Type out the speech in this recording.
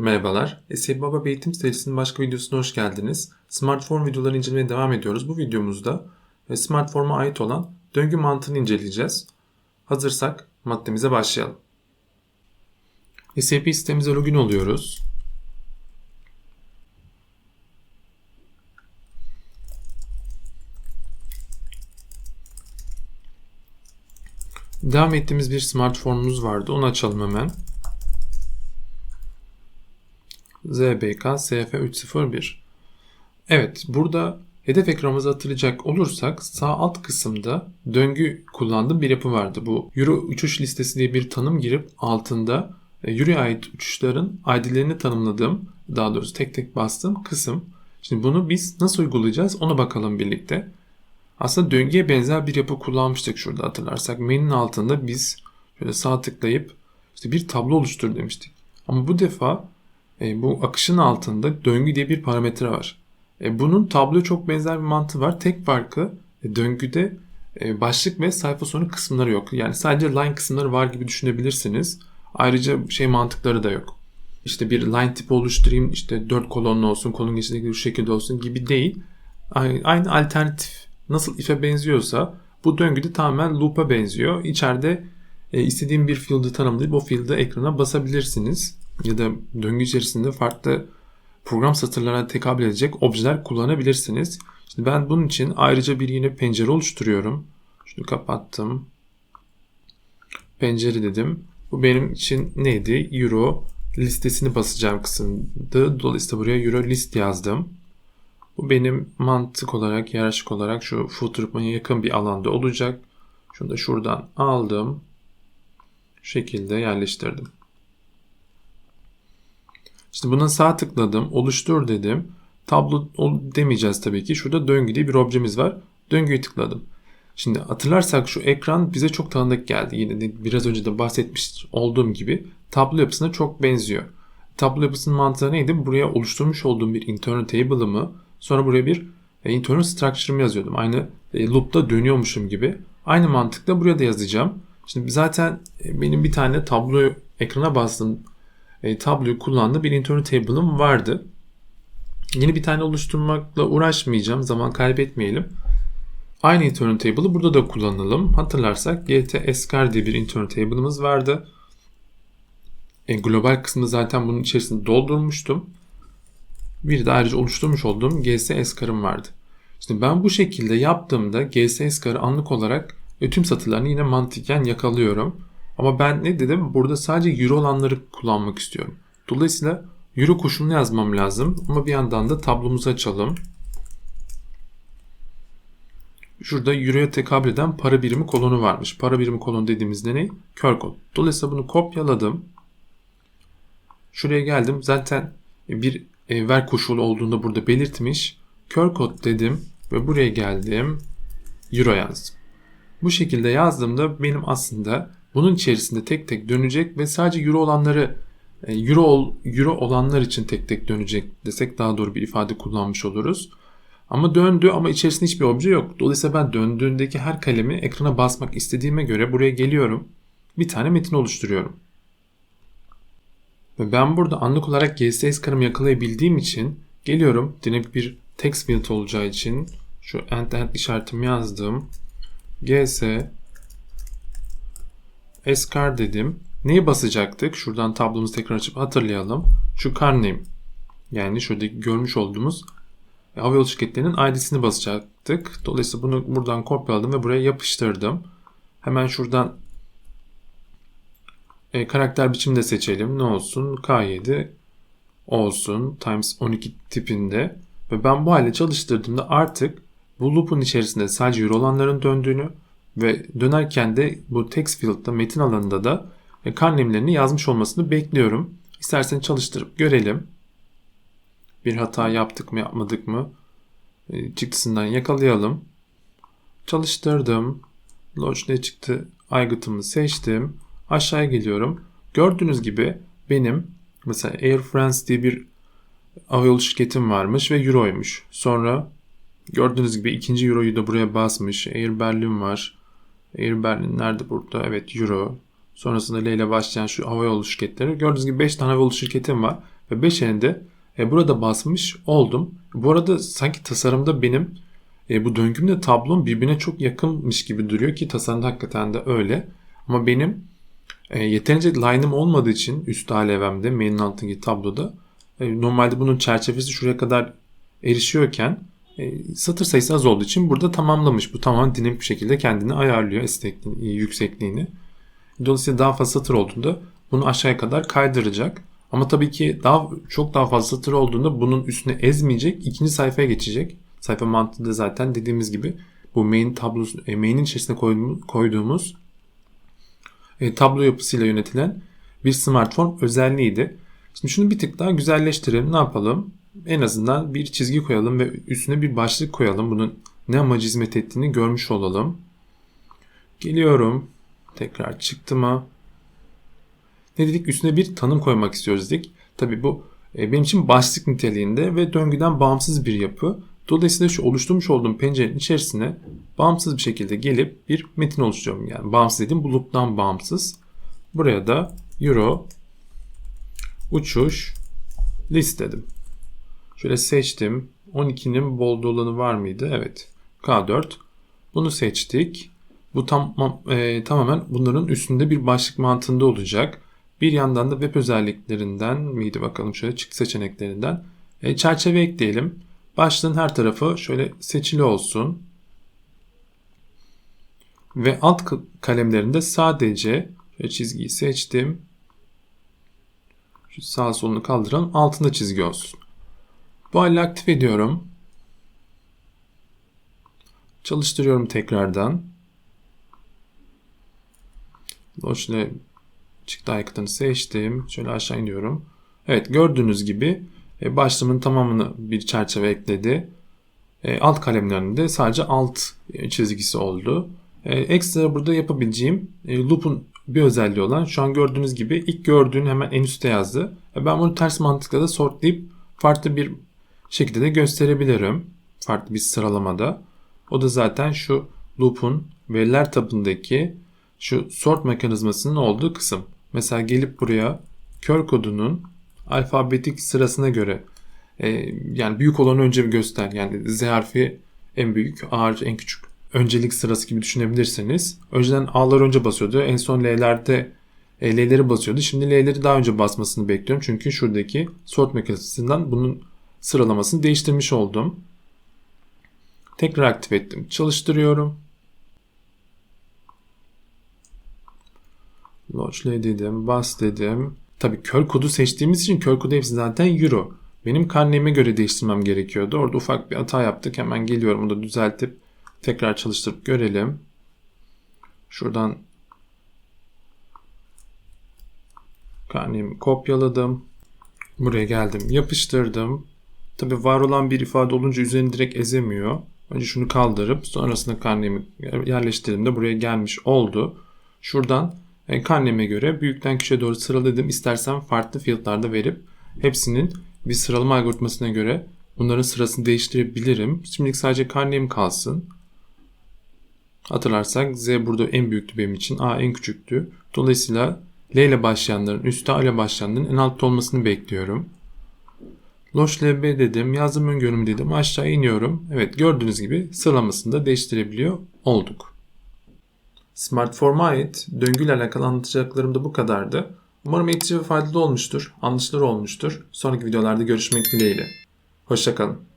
Merhabalar. Esir Baba Eğitim serisinin başka videosuna hoş geldiniz. Smartphone videolarını incelemeye devam ediyoruz. Bu videomuzda e, smartphone'a ait olan döngü mantığını inceleyeceğiz. Hazırsak maddemize başlayalım. SAP sitemize login oluyoruz. Devam ettiğimiz bir smartphone'umuz vardı. Onu açalım hemen. ZBK SF301. Evet burada hedef ekranımızı hatırlayacak olursak sağ alt kısımda döngü kullandığım bir yapı vardı. Bu Euro uçuş listesi diye bir tanım girip altında e, Euro'ya ait uçuşların ID'lerini tanımladığım daha doğrusu tek tek bastığım kısım. Şimdi bunu biz nasıl uygulayacağız ona bakalım birlikte. Aslında döngüye benzer bir yapı kullanmıştık şurada hatırlarsak. Menünün altında biz şöyle sağ tıklayıp işte bir tablo oluştur demiştik. Ama bu defa e, bu akışın altında döngü diye bir parametre var. E, bunun tabloya çok benzer bir mantığı var. Tek farkı e, döngüde e, başlık ve sayfa sonu kısımları yok. Yani sadece line kısımları var gibi düşünebilirsiniz. Ayrıca şey mantıkları da yok. İşte bir line tipi oluşturayım işte dört kolonlu olsun, kolon geçişindeki bir şekilde olsun gibi değil. Aynı alternatif nasıl if'e benziyorsa bu döngüde tamamen loop'a benziyor. İçeride e, istediğim bir field'ı tanımlayıp o field'ı ekrana basabilirsiniz ya da döngü içerisinde farklı program satırlarına tekabül edecek objeler kullanabilirsiniz. Şimdi ben bunun için ayrıca bir yine pencere oluşturuyorum. Şunu kapattım. Pencere dedim. Bu benim için neydi? Euro listesini basacağım kısımdı. Dolayısıyla buraya Euro list yazdım. Bu benim mantık olarak, yarışık olarak şu footer'ıma yakın bir alanda olacak. Şunu da şuradan aldım. Şu şekilde yerleştirdim. İşte buna sağ tıkladım. Oluştur dedim. Tablo demeyeceğiz tabii ki. Şurada döngü diye bir objemiz var. Döngüyü tıkladım. Şimdi hatırlarsak şu ekran bize çok tanıdık geldi. Yine biraz önce de bahsetmiş olduğum gibi tablo yapısına çok benziyor. Tablo yapısının mantığı neydi? Buraya oluşturmuş olduğum bir internal table'ımı sonra buraya bir e, internal structure'ımı yazıyordum. Aynı e, loop'ta dönüyormuşum gibi. Aynı mantıkla buraya da yazacağım. Şimdi zaten e, benim bir tane tablo ekrana bastım e, tabloyu kullandığı bir internal table'ım vardı. Yeni bir tane oluşturmakla uğraşmayacağım. Zaman kaybetmeyelim. Aynı internal table'ı burada da kullanalım. Hatırlarsak gt scar diye bir internal table'ımız vardı. E, global kısmını zaten bunun içerisinde doldurmuştum. Bir de ayrıca oluşturmuş olduğum gs scar'ım vardı. Şimdi ben bu şekilde yaptığımda gs scar'ı anlık olarak tüm satırlarını yine mantıken yakalıyorum. Ama ben ne dedim? Burada sadece euro olanları kullanmak istiyorum. Dolayısıyla euro koşulunu yazmam lazım. Ama bir yandan da tablomuzu açalım. Şurada euroya tekabül eden para birimi kolonu varmış. Para birimi kolonu dediğimizde ne? Kör kod. Dolayısıyla bunu kopyaladım. Şuraya geldim. Zaten bir e, ver koşulu olduğunda burada belirtmiş. Kör kod dedim ve buraya geldim. Euro yazdım. Bu şekilde yazdığımda benim aslında bunun içerisinde tek tek dönecek ve sadece euro olanları e, euro, euro olanlar için tek tek dönecek desek daha doğru bir ifade kullanmış oluruz. Ama döndü ama içerisinde hiçbir obje yok. Dolayısıyla ben döndüğündeki her kalemi ekrana basmak istediğime göre buraya geliyorum. Bir tane metin oluşturuyorum. Ve ben burada anlık olarak GSS karımı yakalayabildiğim için geliyorum. Dinamik bir text field olacağı için şu end end işaretimi yazdım. GS Escar dedim. Neyi basacaktık? Şuradan tablomuzu tekrar açıp hatırlayalım. Şu name. Yani şuradaki görmüş olduğumuz havayolu şirketlerinin ID'sini basacaktık. Dolayısıyla bunu buradan kopyaladım ve buraya yapıştırdım. Hemen şuradan e, karakter biçimde seçelim. Ne olsun? K7 olsun. Times 12 tipinde. Ve ben bu hale çalıştırdığımda artık bu loop'un içerisinde sadece euro olanların döndüğünü ve dönerken de bu text field'da metin alanında da e, karnemlerini yazmış olmasını bekliyorum. İstersen çalıştırıp görelim. Bir hata yaptık mı yapmadık mı e, çıktısından yakalayalım. Çalıştırdım. Launch ne çıktı? Aygıtımı seçtim. Aşağıya geliyorum. Gördüğünüz gibi benim mesela Air France diye bir havayolu şirketim varmış ve Euro'ymuş. Sonra gördüğünüz gibi ikinci Euro'yu da buraya basmış. Air Berlin var. Air Berlin nerede burada? Evet Euro. Sonrasında L ile başlayan şu havayolu şirketleri. Gördüğünüz gibi 5 tane havayolu şirketim var. ve 5 de e, burada basmış oldum. Bu arada sanki tasarımda benim e, bu döngümle tablom birbirine çok yakınmış gibi duruyor ki tasarımda hakikaten de öyle. Ama benim e, yeterince line'ım olmadığı için üst alevemde main'in altındaki tabloda e, normalde bunun çerçevesi şuraya kadar erişiyorken satır sayısı az olduğu için burada tamamlamış. Bu tamamen dinamik bir şekilde kendini ayarlıyor esnekliğini, yüksekliğini. Dolayısıyla daha fazla satır olduğunda bunu aşağıya kadar kaydıracak. Ama tabii ki daha çok daha fazla satır olduğunda bunun üstüne ezmeyecek. ikinci sayfaya geçecek. Sayfa mantığı da zaten dediğimiz gibi bu main tablosu, e, main'in içerisine koyduğumuz e, tablo yapısıyla yönetilen bir smartphone özelliğiydi. Şimdi şunu bir tık daha güzelleştirelim. Ne yapalım? En azından bir çizgi koyalım ve üstüne bir başlık koyalım. Bunun ne amacı hizmet ettiğini görmüş olalım. Geliyorum. Tekrar çıktıma. Ne dedik? Üstüne bir tanım koymak istiyoruz dedik. Tabi bu e, benim için başlık niteliğinde ve döngüden bağımsız bir yapı. Dolayısıyla şu oluşturmuş olduğum pencerenin içerisine bağımsız bir şekilde gelip bir metin oluşturuyorum. Yani bağımsız dediğim bu loop'tan bağımsız. Buraya da euro uçuş list dedim. Şöyle seçtim. 12'nin bold olanı var mıydı? Evet. K4. Bunu seçtik. Bu tam, e, tamamen bunların üstünde bir başlık mantığında olacak. Bir yandan da web özelliklerinden miydi bakalım şöyle çıktı seçeneklerinden. E, çerçeve ekleyelim. Başlığın her tarafı şöyle seçili olsun. Ve alt kalemlerinde sadece çizgiyi seçtim. Şu sağ solunu kaldıralım. Altında çizgi olsun. Bu halde aktif ediyorum. Çalıştırıyorum tekrardan. Şöyle çıktı aykıtını seçtim. Şöyle aşağı iniyorum. Evet gördüğünüz gibi e, başlığımın tamamını bir çerçeve ekledi. E, alt kalemlerinde sadece alt e, çizgisi oldu. Ekstra burada yapabileceğim loop'un bir özelliği olan şu an gördüğünüz gibi ilk gördüğün hemen en üstte yazdı. Ben bunu ters mantıkla da sortlayıp farklı bir şekilde de gösterebilirim. Farklı bir sıralamada. O da zaten şu loop'un veriler tabındaki şu sort mekanizmasının olduğu kısım. Mesela gelip buraya kör kodunun alfabetik sırasına göre e, yani büyük olanı önce bir göster. Yani Z harfi en büyük, A harfi en küçük. Öncelik sırası gibi düşünebilirsiniz. Önceden A'lar önce basıyordu. En son L'lerde e, L'leri basıyordu. Şimdi L'leri daha önce basmasını bekliyorum. Çünkü şuradaki sort mekanizmasından bunun sıralamasını değiştirmiş oldum. Tekrar aktif ettim. Çalıştırıyorum. Launch'le dedim. Bas dedim. Tabi kör kodu seçtiğimiz için kör kodu hepsi zaten euro. Benim karneme göre değiştirmem gerekiyordu. Orada ufak bir hata yaptık. Hemen geliyorum. Onu da düzeltip tekrar çalıştırıp görelim. Şuradan karnemi kopyaladım. Buraya geldim. Yapıştırdım. Tabi var olan bir ifade olunca üzerini direkt ezemiyor. Önce şunu kaldırıp sonrasında karnemi yerleştirdiğimde buraya gelmiş oldu. Şuradan e, karneme göre büyükten küçüğe doğru sıraladım. İstersen farklı fiyatlarda verip hepsinin bir sıralama algoritmasına göre bunların sırasını değiştirebilirim. Şimdilik sadece karnem kalsın. Hatırlarsak Z burada en büyüktü benim için. A en küçüktü. Dolayısıyla L ile başlayanların üstte A ile başlayanların en altta olmasını bekliyorum. Loş LB dedim. Yazdım öngörüm dedim. Aşağı iniyorum. Evet gördüğünüz gibi sıralamasını da değiştirebiliyor olduk. Smartform'a ait döngüyle alakalı anlatacaklarım da bu kadardı. Umarım eğitici ve faydalı olmuştur, anlaşılır olmuştur. Sonraki videolarda görüşmek dileğiyle. Hoşçakalın.